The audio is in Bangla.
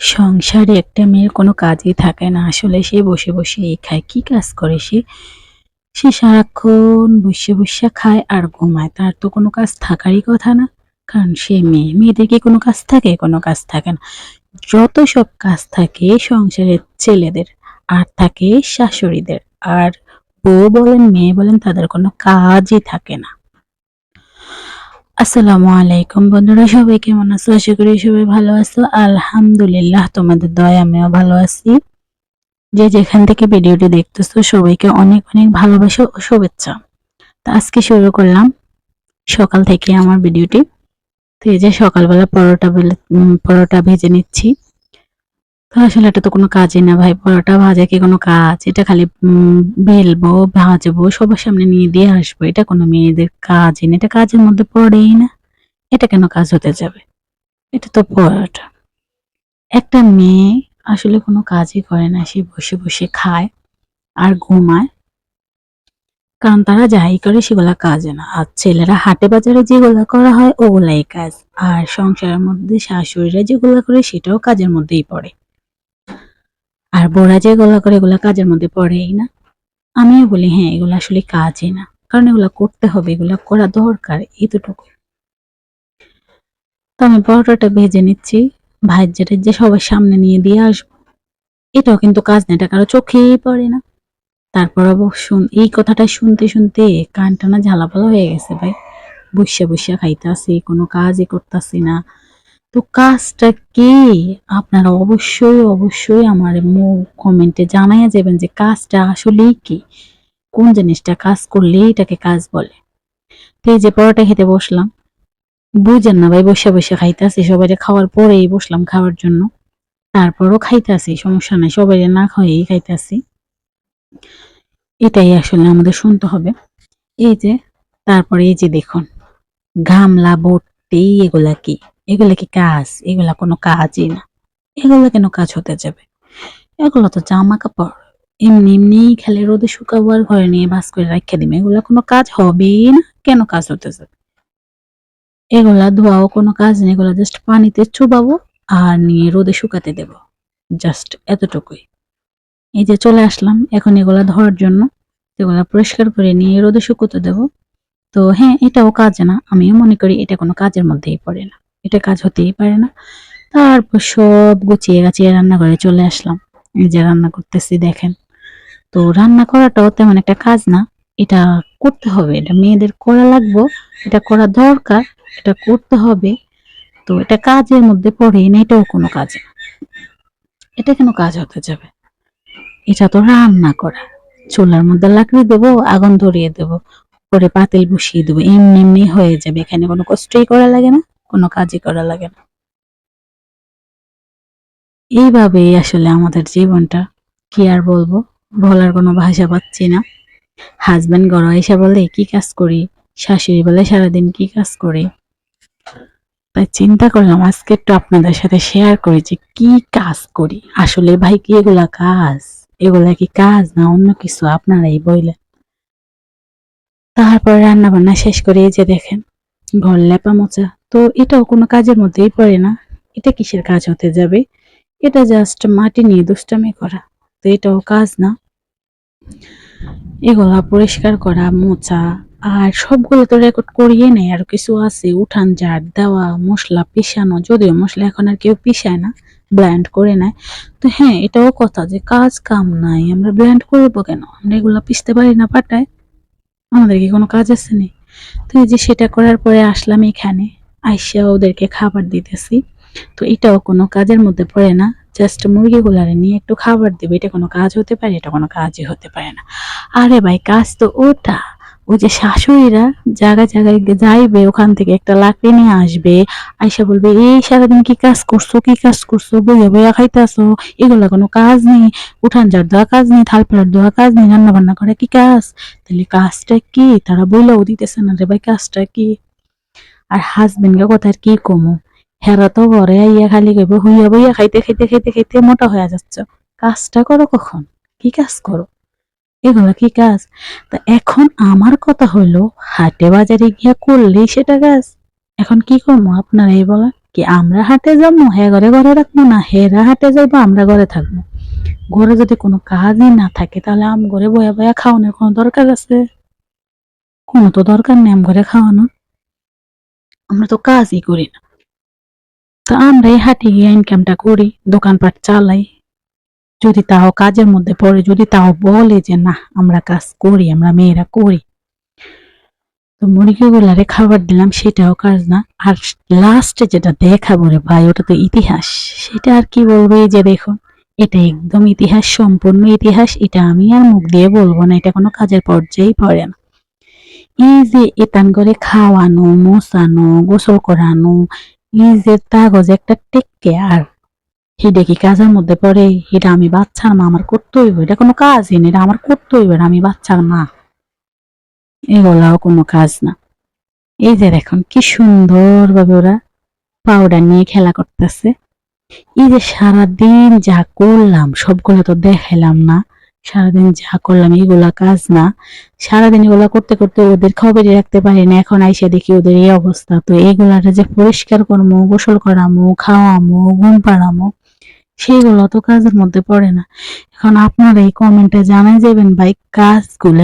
সংসারে একটা মেয়ের কোনো কাজই থাকে না। আসলে সে বসে বসে এই খায়। কি কাজ করে সে? সে সারাক্ষণ বসে বসে খায় আর ঘুমায়। তার তো কোনো কাজ থাকারই কথা না। কারণ সে মেয়ে। মেয়েদের কি কোনো কাজ থাকে? কোনো কাজ থাকে না। যত সব কাজ থাকে সংসারের ছেলেদের, আর থাকে শাশুড়িদের। আর বউ বলেন, মেয়ে বলেন, তাদের কোনো কাজই থাকে না। আসসালামু আলাইকুম বন্ধুরা, সবাই কেমন আছো? আশা করি সবাই ভালো আছো। আলহামদুলিল্লাহ, তোমাদের দয়া আমিও ভালো আছি। যে যেখান থেকে ভিডিওটি দেখতেছো, সবাইকে অনেক অনেক ভালোবাসা ও শুভেচ্ছা। তো আজকে শুরু করলাম সকাল থেকে আমার ভিডিওটি। তো এই যে সকালবেলা পরোটা পরোটা ভেজে নিচ্ছি। আসলে এটা তো কোনো কাজই না ভাই, পরোটা ভাজা কি কোনো কাজ? এটা খালি বেলবো, ভাজবো, সবার সামনে নিয়ে দিয়ে আসব। এটা কোনো মেয়েদের কাজই না, এটা কাজের মধ্যে পড়েই না। এটা কেন কাজ হতে যাবে? এটা তো পরোটা। একটা মেয়ে আসলে কোনো কাজই করে না, সে বসে বসে খায় আর ঘুমায়। কারণ তারা যাই করে সেগুলা কাজে না। আর ছেলেরা হাটে বাজারে যেগুলা করা হয় ওগুলাই কাজ। আর সংসারের মধ্যে শাশুড়িরা যেগুলা করে সেটাও কাজের মধ্যেই পড়ে। আর বোরা যেগুলা করে, এগুলা কাজের মধ্যে পড়েই না। আমিও বলি হ্যাঁ এগুলো আসলে কাজই না। কারণ এগুলা করতে হবে, এগুলা করা দরকার এতটুকু। তো আমি পরোটাটা ভেজে নিচ্ছি ভাজ্যের যে সবার সামনে নিয়ে দিয়ে আসব। এটাও কিন্তু কাজ না এটা কারও চোখেই পড়ে না। তারপর অবশ্য এই কথাটা শুনতে শুনতে কানটা না ঝালাপালা হয়ে গেছে ভাই। বসে বসে খাইতাছি, কোনো কাজই করতেছি না। তো কাজটা কি? আপনারা অবশ্যই অবশ্যই আমার কমেন্টে জানাইয়া যাবেন যে কাজটা আসলেই কি? কোন জিনিসটা কাজ করলে এটাকে কাজ বলে? তো এই যে পরোটা খেতে বসলাম। বুঝেন না ভাই, বসে বসে খাইতেছি। সবাই খাওয়ার পরেই বসলাম খাওয়ার জন্য। তারপরও খাইতেছি, সমস্যা নাই। সবাই না খাইয়েই খাইতেছি। এটাই আসলে আমাদের শুনতে হবে। এই যে, তারপরে এই যে দেখুন ঘামলা ভর্তি এগুলা কি? এগুলা কি কাজ? এগুলা কোনো কাজই না। এগুলা কেন কাজ হতে যাবে? এগুলো তো জামা কাপড়। এমনি এমনি খেলে রোদে শুকাবো আর ঘরে নিয়ে বাস করে রাখে দিবে এগুলা কোনো কাজ হবেই না। কেন কাজ হতে যাবে? এগুলা ধোয়াও কোনো কাজ নেই। এগুলো জাস্ট পানিতে চুবাবো আর নিয়ে রোদে শুকাতে দেব। জাস্ট এতটুকুই। এই যে চলে আসলাম। এখন এগুলা ধোয়ার জন্য এগুলা পরিষ্কার করে নিয়ে রোদে শুকোতে দেব। তো হ্যাঁ এটাও কাজ না। আমিও মনে করি এটা কোনো কাজের মধ্যেই পড়ে না। এটা কাজ হতেই পারে না। তারপর সব গুছিয়ে গাছিয়ে রান্নাঘরে চলে আসলাম। যে রান্না করতেছি, দেখেন। তো রান্না করাটাও তেমন একটা কাজ না। এটা করতে হবে। এটা মেয়েদের করা লাগবো। এটা করা দরকার। এটা করতে হবে। তো এটা কাজের মধ্যে পড়ে না, এটাও কোনো কাজ না। এটা কেন কাজ হতে যাবে? এটা তো রান্না করা। চুলার মধ্যে লাকড়ি দেবো, আগুন ধরিয়ে দেবো পরে পাতিল বসিয়ে দেবো, এমনি এমনি হয়ে যাবে। এখানে কোনো কষ্টই করা লাগে না। কোনো কাজই করা লাগে না। এইভাবেই আসলে আমাদের জীবনটা, কি আর বলব? বলার কোনো ভাষা পাচ্ছি না। হাজবেন্ড ঘর এসে বলে, কি কাজ করি? শাশুড়ি বলে, সারাদিন কি কাজ করি? তাই চিন্তা করলাম, আজকে একটু আপনাদের সাথে শেয়ার করি যে, কি কাজ করি? আসলে ভাই, কি এগুলা কাজ? এগুলা কি কাজ না অন্য কিছু? আপনারাই বললেন তারপর রান্না বান্না শেষ করে এই যে দেখেন ঘর লেপা মোচা। তো এটাও কোনো কাজের মধ্যেই পড়ে না। এটা কিসের কাজ হতে যাবে? এটা জাস্ট মাটি নিয়ে দুষ্টামি করা। তো এটাও কাজ না। এগুলা পরিষ্কার করা, মোচা, আর সবগুলো তো রেকর্ড করিয়ে নেই আর কিছু আছে। উঠান ঝাড় দেওয়া, মশলা পিষানো। যদিও মশলা এখন আর কেউ পিষায় না ব্ল্যান্ড করে নেয়। তো হ্যাঁ এটাও কথা যে কাজ কাম নাই। আমরা ব্ল্যান্ড করব কেন? আমরা এগুলা পিষতে পারি না, পাটায়। আমাদের কি কোনো কাজ আছে নি? তো এই যে সেটা করার পরে আসলাম এখানে, আইসা ওদেরকে খাবার দিতেছি। তো এটাও কোনো কাজের মধ্যে পড়ে না জাস্ট মুরগিগুলারে নিয়ে একটু খাবার দেবে। এটা কোনো কাজ হতে পারে, এটা কোনো কাজই হতে পারে না। আরে ভাই, কাজ তো ওটা। ওই যে শাশুড়িরা জায়গায় জায়গায় যাইবে, ওখান থেকে একটা লাকড়ি নিয়ে আসবে, আইসা বলবে, এই সারাদিন কি কাজ করছ, কি কাজ করছ? বইয়া বইয়া খাইতেছো, এগুলা কোনো কাজ নেই, উঠান ঝাড় দেওয়া কাজ নেই, থাল প্লেট দেওয়া কাজ নেই, রান্না বান্না করা কি কাজ? তাহলে কাজটা কি? তারা বইলেও দিতেছে না রে ভাই, কাজটা কি? আর হাজবেন্ডকে কথা আর কি কমো? হেরা তো ঘরে আইয়া খালি কইব, হইয়া বইয়া খাইতে খাইতে খাইতে খাইতে মোটা হয়ে যাচ্ছ। কাজটা করো কখন? কি কাজ করো? এগুলো কি কাজ তা এখন আমার কথা হলো, হাটে বাজারে গিয়া করলেই সেটা কাজ এখন কি করব আপনার এই বলেন কি আমরা হাটে যাব? হ্যাঁ ঘরে ঘরে রাখব না? হেরা হাটে যাইবো, আমরা ঘরে থাকব। ঘরে যদি কোনো কাজই না থাকে, তাহলে আম ঘরে বয়া বয়া খাওয়ানোর কোনো দরকার আছে? কোনো তো দরকার নেই আম ঘরে খাওয়ানোর। আমরা তো কাজই করি না। তো আমরা এই হাটে গিয়ে ইনকামটা করি, দোকানপাট চালাই। যদি তাও কাজের মধ্যে পড়ে, যদি তাও বলে যে, না, আমরা কাজ করি, আমরা মেয়েরা করি। তো মুরগিগুলারে খাবার দিলাম, সেটাও কাজ না। আর লাস্টে যেটা দেখাবো রে ভাই, ওটা তো ইতিহাস। সেটা আর কি বলব, এই যে দেখুন, এটা একদম ইতিহাস, সম্পূর্ণ ইতিহাস। এটা আমি আর মুখ দিয়ে বলব না, এটা কোনো কাজের পর্যায়েই পড়ে না। এই যে এতান করে খাওয়ানো, মোছানো, গোসল করানো, এই যে কাগজ একটা টেক কেয়ার সেটা কি কাজের মধ্যে পড়ে, এটা আমি বাচ্চার মা, আমার করতে হইব এটা কোনো কাজই না, এটা আমার করতে হইব আমি বাচ্চার মা। এগুলাও কোনো কাজ না। এই যে দেখুন, কি সুন্দর ভাবে ওরা পাউডার নিয়ে খেলা করতেছে। এই যে সারাদিন যা করলাম, সবগুলো তো দেখাইলাম না। সারাদিন যা করলাম, এগুলা কাজ না। সারাদিন এগুলা করতে করতে ওদের খবরই রাখতে পারি না। এখন আইসা দেখি ওদের এই অবস্থা। তো এইগুলাটা যে পরিষ্কার করব গোসল করামো, খাওয়ামো, ঘুম পাড়ামো সেগুলো তো কাজের মধ্যে পড়ে না। এখন আপনারা এই কমেন্টে জানাই যাবেন ভাই কাজগুলো